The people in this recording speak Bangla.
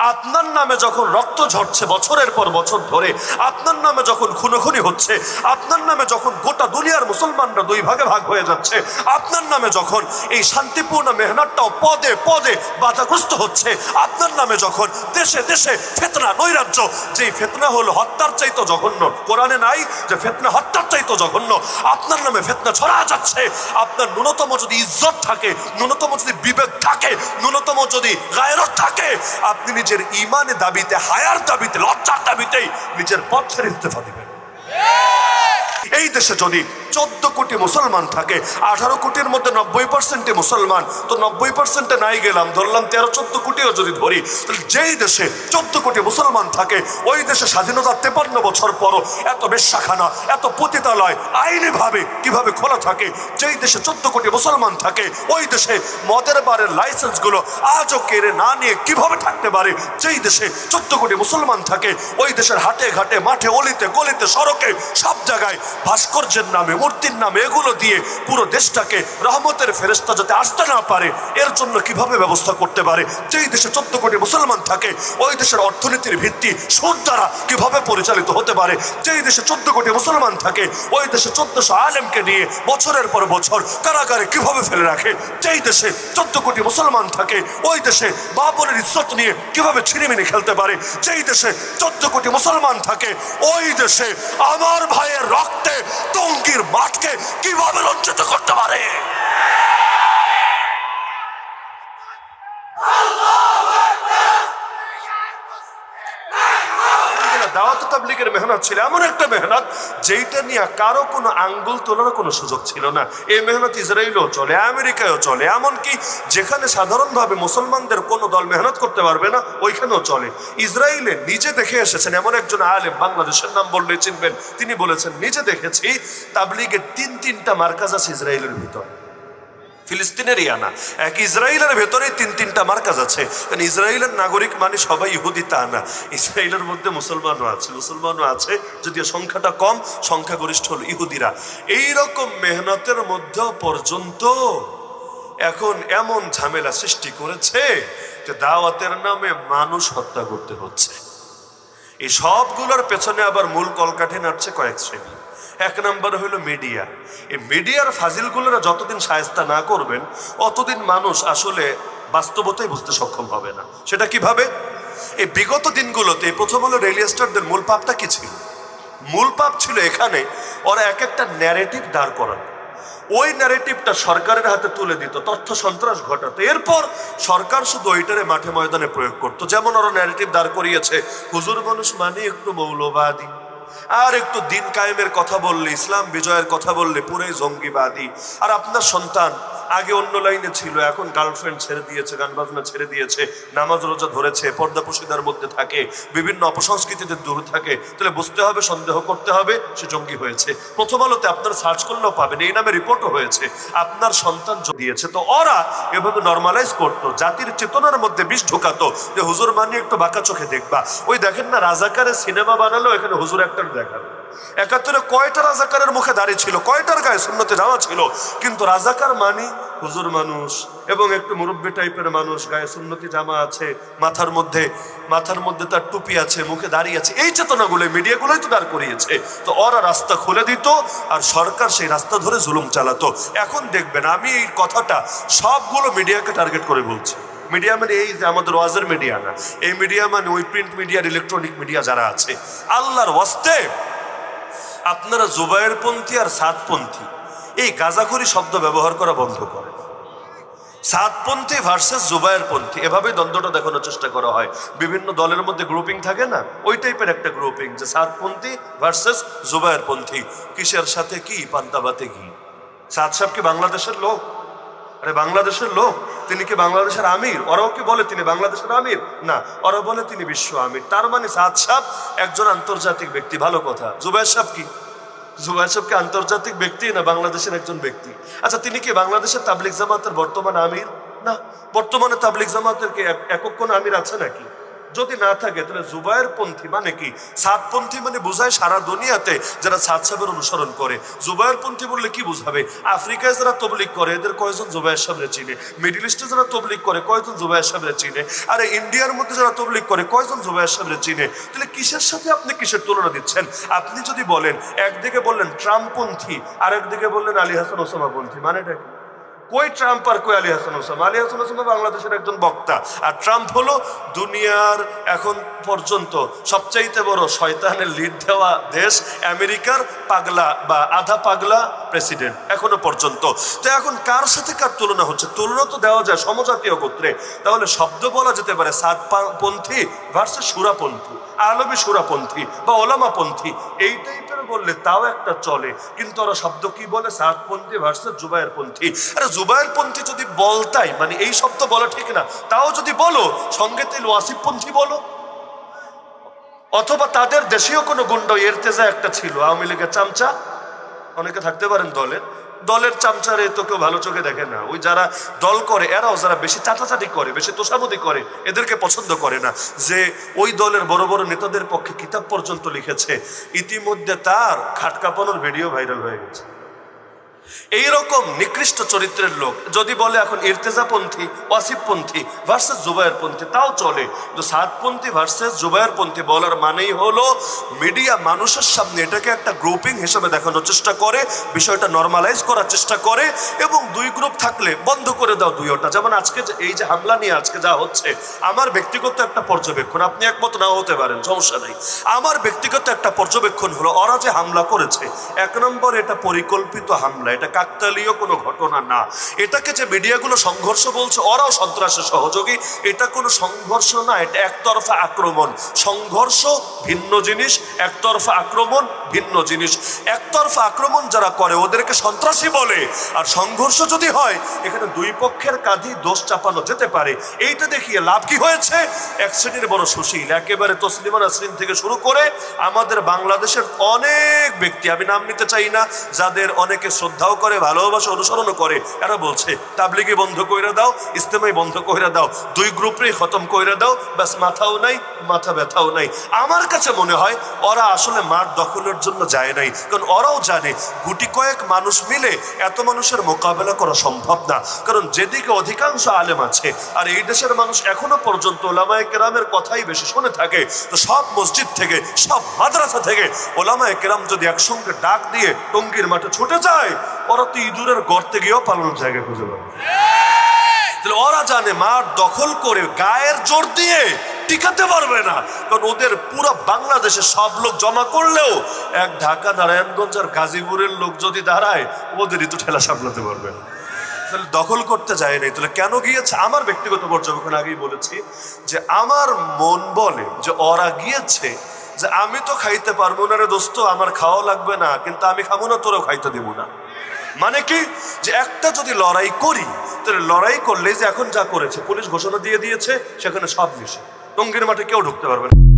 আপনার নামে যখন রক্ত ঝরছে বছরের পর বছর ধরে, আপনার নামে যখন খুনোখুনি হচ্ছে, আপনার নামে যখন গোটা দুনিয়ার মুসলমানরা দুই ভাগে ভাগ হয়ে যাচ্ছে, আপনার নামে যখন এই শান্তিপূর্ণ মেহনতটাও পদে পদে বাধাগ্রস্ত হচ্ছে, আপনার নামে যখন দেশে দেশে ফেতনা, নৈরাজ্য, যেই ফেতনা হলো হত্যার চাইতো জঘন্য, কোরআনে নাই যে ফেতনা হত্যার চাইতো জঘন্য, আপনার নামে ফেতনা ছড়া যাচ্ছে, আপনার ন্যূনতম যদি ইজ্জত থাকে, ন্যূনতম যদি বিবেক থাকে, ন্যূনতম যদি গায়রত থাকে, আপনি নিজের ইমানে দাবিতে হায়ার দাবিতে লজ্জার দাবিতেই নিজের পথের ইস্তেফা ইস্তফা দিবেন এই দেশে যদি চোদ্দ কোটি মুসলমান থাকে, আঠারো কোটির মধ্যে নব্বই পার্সেন্টে মুসলমান। তো নব্বই পার্সেন্টে নাই গেলাম, ধরলাম তেরো, চোদ্দ কোটিও যদি ধরি, তাহলে যেই দেশে চোদ্দ কোটি মুসলমান থাকে, ওই দেশে স্বাধীনতার তেপান্ন বছর পরও এত বেশ্যাখানা, এত পতিতালয় আইনিভাবে কীভাবে খোলা থাকে, যেই দেশে চোদ্দ কোটি মুসলমান থাকে, ওই দেশে মদের বারের লাইসেন্সগুলো আজও কেড়ে না নিয়ে কীভাবে থাকতে পারে, যেই দেশে চোদ্দ কোটি মুসলমান থাকে, ওই দেশের হাটে ঘাটে, মাঠে, অলিতে, গলিতে, সড়কে, সব জায়গায় ভাস্কর্যের নামে মূর্তির নাম এগুলো দিয়ে পুরো দেশটাকে রহমতের ফেরেস্তা যাতে আসতে না পারে, এর জন্য কীভাবে ব্যবস্থা করতে পারে? যেই দেশে চোদ্দ কোটি মুসলমান থাকে, ওই দেশের অর্থনীতির ভিত্তি সুদ দ্বারা কীভাবে পরিচালিত হতে পারে? যেই দেশে চোদ্দ কোটি মুসলমান থাকে, ওই দেশে চোদ্দশো আলেমকে নিয়ে বছরের পর বছর কারাগারে কীভাবে ফেলে রাখে? যেই দেশে চোদ্দ কোটি মুসলমান থাকে, ওই দেশে বাবরের ইজ্জত নিয়ে কীভাবে ছিনিমিনি খেলতে পারে? যেই দেশে চোদ্দ কোটি মুসলমান থাকে, ওই দেশে আমার ভাইয়ের রক্তে টঙ্গির মাঠকে কীভাবে লজ্জিত করতে পারে? দাওয়াত তাবলিগের মেহনত ছিল এমন একটা মেহনত, যেইটা নিয়ে কারও কোনো আঙ্গুল তোলার কোনো সুযোগ ছিল না। এই মেহনত ইসরায়েলও চলে, আমেরিকায়ও চলে, এমনকি যেখানে সাধারণভাবে মুসলমানদের কোনো দল মেহনত করতে পারবে না, ওইখানেও চলে। ইসরায়েলে নিজে দেখে এসেছেন, এমন একজন আলেম বাংলাদেশের নাম বললে চিনবেন, তিনি বলেছেন, নিজে দেখেছি, তাবলিগের তিন তিনটা মার্কাজ আছে ইসরায়েলের ভিতর। ফিলিস্তিনেরই আনা এক ইসরায়েলের ভেতরে তিন, তিনটা মার্কাজ আছে। কারণ ইসরায়েলের নাগরিক মানে সবাই ইহুদি, তা না। ইসরায়েলের মধ্যে মুসলমানও আছে মুসলমানও আছে, যদিও সংখ্যাটা কম, সংখ্যাগরিষ্ঠ হল ইহুদিরা। এই রকম মেহনতের মধ্যেও পর্যন্ত এখন এমন ঝামেলা সৃষ্টি করেছে যে দাওয়াতের নামে মানুষ হত্যা করতে হচ্ছে। এই সবগুলোর পেছনে আবার মূল কলকাঠি নাড়ছে কয়েক শ্রেণি। এক নম্বর হলো মিডিয়া এই মিডিয়ার ফাজিলগুলোরা যতদিন সায়স্তা না করবেন, অতদিন মানুষ আসলে বাস্তবতাই বুঝতে সক্ষম হবে না। সেটা কীভাবে? এই বিগত দিনগুলোতে প্রথম হলো রেল স্টারদের মূল পাপটা কি ছিল? মূল পাপ ছিল এখানে ওরা এক একটা ন্যারেটিভ দাঁড় করানো। ওই ন্যারেটিভটা সরকারের হাতে তুলে দিত, তথ্য সন্ত্রাস ঘটাতো। এরপর সরকার শুধু ওইটারে মাঠে ময়দানে প্রয়োগ করতো। যেমন ওরা ন্যারেটিভ দাঁড় করিয়েছে, হুজুর মানুষ মানে একটু মৌলবাদী। আর একটু দিন কায়েমের কথা বললে, ইসলাম বিজয়ের কথা বললে পুরোই জঙ্গিবাদী। আর আপনার সন্তান আগে অন্য লাইনে ছিল, এখন গার্লফ্রেন্ড ছেড়ে দিয়েছে, গান বাজনা ছেড়ে দিয়েছে, নামাজ রোজা ধরেছে, পর্দা পুশিদার মধ্যে থাকে, বিভিন্ন অপসংস্কৃতিতে দূরে থাকে। তাহলে বুঝতে হবে, সন্দেহ করতে হবে, সে জঙ্গি হয়েছে। প্রথম আলোতে আপনার সার্চ করলেও পাবেন, এই নামে রিপোর্টও হয়েছে। আপনার সন্তান দিয়েছে তো ওরা এভাবে নর্মালাইজ করতো, জাতির চেতনার মধ্যে বিষ ঢোকাতো, যে হুজুর মানি একটু বাঁকা চোখে দেখবা। ওই দেখেন না, রাজাকারের সিনেমা বানালো, এখানে হুজুর একটা দেখাল। একাত্তরে কয়টা রাজাকারের মুখে দাঁড়িয়ে ছিল? কয়টার গায়ে শূন্যতে যাওয়া ছিল? কিন্তু রাজাকার মানি? হুজুর মানুষ এবং একটু মুরব্বী টাইপের মানুষ, গায়ে সুন্নতি জামা আছে, মাথার মধ্যে মাথার মধ্যে তার টুপি আছে, মুখে দাঁড়িয়ে আছে। এই চেতনাগুলো মিডিয়াগুলোই তো দাঁড় করিয়েছে। তো ওরা রাস্তা খুলে দিত আর সরকার সেই রাস্তা ধরে জুলুম চালাতো। এখন দেখবেন আমি এই কথাটা সবগুলো মিডিয়াকে টার্গেট করে বলছি। মিডিয়া মানে এই যে আমাদের ওয়াজের মিডিয়া না। এই মিডিয়া মানে ওই প্রিন্ট মিডিয়া ইলেকট্রনিক মিডিয়া যারা আছে, আল্লাহর ওয়াস্তে আপনারা জুবায়ের পন্থী আর সাতপন্থী এই গাজাখুরি শব্দ ব্যবহার করা বন্ধ করে। সাতপন্থী ভার্সেস জুবায়ের পন্থী। এভাবে দ্বন্দ্বটা দেখানোর চেষ্টা করা হয়। বিভিন্ন দলের মধ্যে গ্রুপিং থাকে না? ওই টাইপের একটা গ্রুপিং যে সাতপন্থী ভার্সেস জুবায়ের পন্থী। কিসের সাথে কি পান্তাবাতে কি? সাত সাহেব কি বাংলাদেশের লোক? আরে বাংলাদেশের লোক, তিনি কি বাংলাদেশের আমির? ওরাও কি বলে তিনি বাংলাদেশের আমির? না ওরা বলে তিনি বিশ্ব আমির। তার মানে সাদ সাহ একজন আন্তর্জাতিক ব্যক্তি, ভালো কথা। জুবাই সাহেব কি? জুবাই সাহেব কি আন্তর্জাতিক ব্যক্তি না বাংলাদেশের একজন ব্যক্তি? আচ্ছা তিনি কি বাংলাদেশের তাবলিক জামাতের বর্তমান আমির? না, বর্তমানে তাবলিক জামাতের কি এক- একক কোন আমির আছে নাকি? যদি না থাকে, তাহলে জুবায়ের পন্থী মানে কি? সাতপন্থী মানে বোঝায় সারা দুনিয়াতে যারা সাত সাহেবের অনুসরণ করে। জুবায়ের পন্থী বললে কি বুঝাবে? আফ্রিকায় যারা তবলিক করে, এদের কয়জন জুবায়ের সাহেবরে চিনে? মিডিল ইস্টে যারা তবলিক করে, কয়জন জুবায়ের সাহেবরে চিনে? আরে ইন্ডিয়ার মধ্যে যারা তবলিক করে, কয়জন জুবায়ের সাহেবরে চিনে? তাহলে কিসের সাথে আপনি কিসের তুলনা দিচ্ছেন? আপনি যদি বলেন, একদিকে বললেন ট্রাম্পপন্থী আর একদিকে বললেন আলী হাসান ওসামাপন্থী মানেটা কি? কই ট্রাম্প আর কই আলী হাসান হোসেন? আলী হাসান হোসেন বাংলাদেশের একজন বক্তা। আর ট্রাম্প হলো দুনিয়ার এখন পর্যন্ত সবচাইতে বড় শয়তানের লিড দেওয়া দেশ আমেরিকার পাগলা বা আধা পাগলা প্রেসিডেন্ট এখনও পর্যন্ত। তো এখন কার সাথে কার তুলনা হচ্ছে? তুলনা তো দেওয়া যায় সমজাতীয় গোত্রে। তাহলে শব্দ বলা যেতে পারে সাতপন্থী ভার্সেস সুরাপন্থী আলমী সুরাপন্থী বা ওলামাপন্থী। এই টাইপের বললে তাও একটা চলে, কিন্তু ওরা শব্দ কি বলে? সাতপন্থী ভার্সেস জুবায়ের পন্থী আরে জুবায়ের পন্থী যদি বলতাই মানে এই শব্দ বলা ঠিক না, তাও যদি বলো, সঙ্গে তেল ওয়াসিফ পন্থী বলো। অথবা তাদের দেশীয় কোনো গুন্ড, এরতেজা একটা ছিল, আওয়ামী লীগের চামচা। অনেকে থাকতে পারেন দলে দলের চামচারে তো কেউ ভালো চোখে দেখে না। ওই যারা দল করে, এরাও যারা বেশি চাটাচাটি করে, বেশি তোষামতি করে, এদেরকে পছন্দ করে না। যে ওই দলের বড় বড় নেতাদের পক্ষে কিতাব পর্যন্ত লিখেছে, ইতিমধ্যে তার খাটকাপানোর ভিডিও ভাইরাল হয়ে গেছে। এইরকম নিকৃষ্ট চরিত্রের লোক যদি বলে এখন ইর্তেজাপন্থী, ওয়াসিফপন্থী ভার্সেস জুবায়ের পন্থী তাও চলে। কিন্তু সাতপন্থী ভার্সেস জুবায়ের পন্থী বলার মানেই হলো মিডিয়া মানুষের সামনে এটাকে একটা গ্রুপিং হিসেবে দেখানোর চেষ্টা করে, বিষয়টা নর্মালাইজ করার চেষ্টা করে এবং দুই গ্রুপ থাকলে বন্ধ করে দাও দুই ওটা। যেমন আজকে এই যে হামলা নিয়ে আজকে যা হচ্ছে, আমার ব্যক্তিগত একটা পর্যবেক্ষণ, আপনি একমত নাও হতে পারেন, সমস্যা নেই। আমার ব্যক্তিগত একটা পর্যবেক্ষণ হলো, ওরা যে হামলা করেছে, এক নম্বর এটা পরিকল্পিত হামলা এটা কাকতালীয় কোনো ঘটনা না। এটাকে যে মিডিয়াগুলো সংঘর্ষ বলছে, ওরাও সন্ত্রাসের সহযোগী। এটা কোনো সংঘর্ষ না, এটা একতরফা আক্রমণ। সংঘর্ষ ভিন্ন জিনিস, একতরফা আক্রমণ ভিন্ন জিনিস। একতরফা আক্রমণ যারা করে, ওদেরকে সন্ত্রাসী বলে। আর সংঘর্ষ যদি হয়, এখানে দুই পক্ষের কাঁধেই দোষ চাপানো যেতে পারে। এইটা দেখিয়ে লাভ কি হয়েছে? এক শ্রেণির বড় সুশীল, একেবারে তসলিমা নাসরিন থেকে শুরু করে আমাদের বাংলাদেশের অনেক ব্যক্তি, আমি নাম নিতে চাই না, যাদের অনেকে শ্রদ্ধাও করে, ভালোবাসা অনুসরণও করে। এরা বলছে, তাবলিগি বন্ধ কইরা দাও ইস্তেমাই বন্ধ কইরা দাও। দুই গ্রুপেই খতম কইরা দাও, ব্যাস মাথাও নাই, মাথা ব্যথাও নাই। আমার কাছে মনে হয়, ওরা আসলে মাঠ দখলের জন্য যায় নাই। কারণ ওরাও জানে, গুটি কয়েক মানুষ মিলে এত মানুষের মোকাবেলা করা সম্ভব না। কারণ যেদিকে অধিকাংশ আলেম আছে, আর এই দেশের মানুষ এখনও পর্যন্ত ওলামায় কেরামের কথাই বেশি শুনে থাকে, তো সব মসজিদ থেকে, সব মাদ্রাসা থেকে ওলামায় কেরাম যদি একসঙ্গে ডাক দিয়ে টঙ্গির মাঠে ছুটে যায় ওরা তো ইঁদুরের গর্তে গিয়েও পালানোর জায়গা খুঁজে পাবে। তাহলে ওরা জানে মাঠ দখল করে গায়ের জোর দিয়ে টিকাতে পারবে না। কারণ ওদের পুরো বাংলাদেশে সব লোক জমা করলেও এক ঢাকা, নারায়ণগঞ্জ আর গাজীপুরের লোক যদি দাঁড়ায়, ওদেরই তো ঠেলা সামলাতে পারবে না। তাহলে দখল করতে যায় নাই। তাহলে কেন গিয়েছে? আমার ব্যক্তিগত পর্যবেক্ষণ আগেই বলেছি যে আমার মন বলে যে ওরা গিয়েছে যে আমি তো খাইতে পারব না রে দোস্ত, আমার খাওয়া লাগবে না, কিন্তু আমি খাব না, তোরও খাইতে দেবো না। মানে কি? যে একটা যদি লড়াই করি, তাহলে লড়াই করলে যে এখন যা করেছে, পুলিশ ঘোষণা দিয়ে দিয়েছে, সেখানে সব নিষেধ টঙ্গির মাঠে কেউ ঢুকতে পারবে না।